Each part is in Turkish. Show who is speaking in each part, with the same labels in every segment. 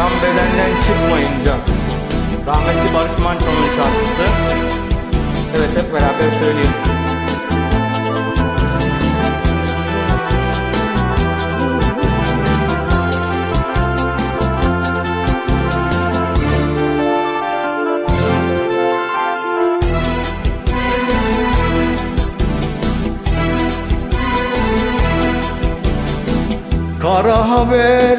Speaker 1: Can bedenden çıkmayınca. Rahmetli Barış Manço'nun şarkısı. Evet hep beraber söyleyelim. Kara haber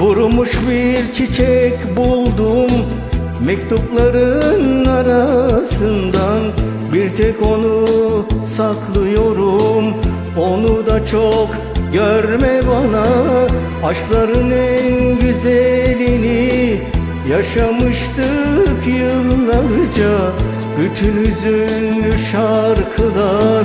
Speaker 1: Kurumuş bir çiçek buldum Mektupların arasından. Bir tek onu saklıyorum Onu da çok görme bana. Aşkların en güzelini Yaşamıştık yıllarca. Bütün hüzünlü şarkılar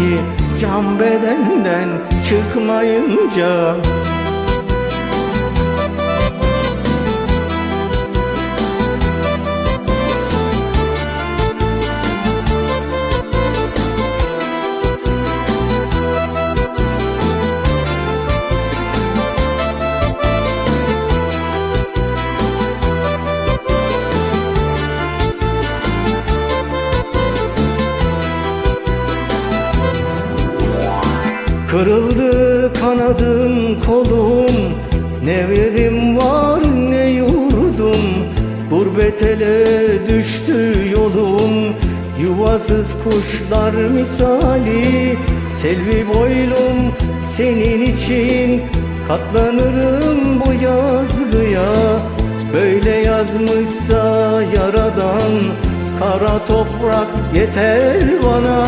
Speaker 1: Can bedenden çıkmayınca Kırıldı kanadım kolum. Ne verim var ne yurdum. Gurbet ele düştü yolum. Yuvasız kuşlar misali. Selvi boylum senin için. Katlanırım bu yazgıya. Böyle yazmışsa yaradan. Kara toprak yeter bana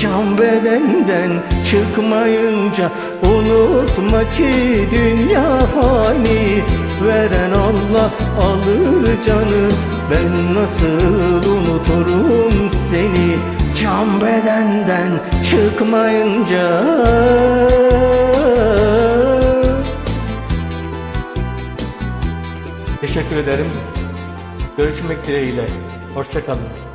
Speaker 1: Can bedenden çıkmayınca Unutma ki dünya fani Veren Allah alır canı Ben nasıl unuturum seni Can bedenden çıkmayınca Teşekkür ederim. Görüşmek dileğiyle. Hoşçakalın.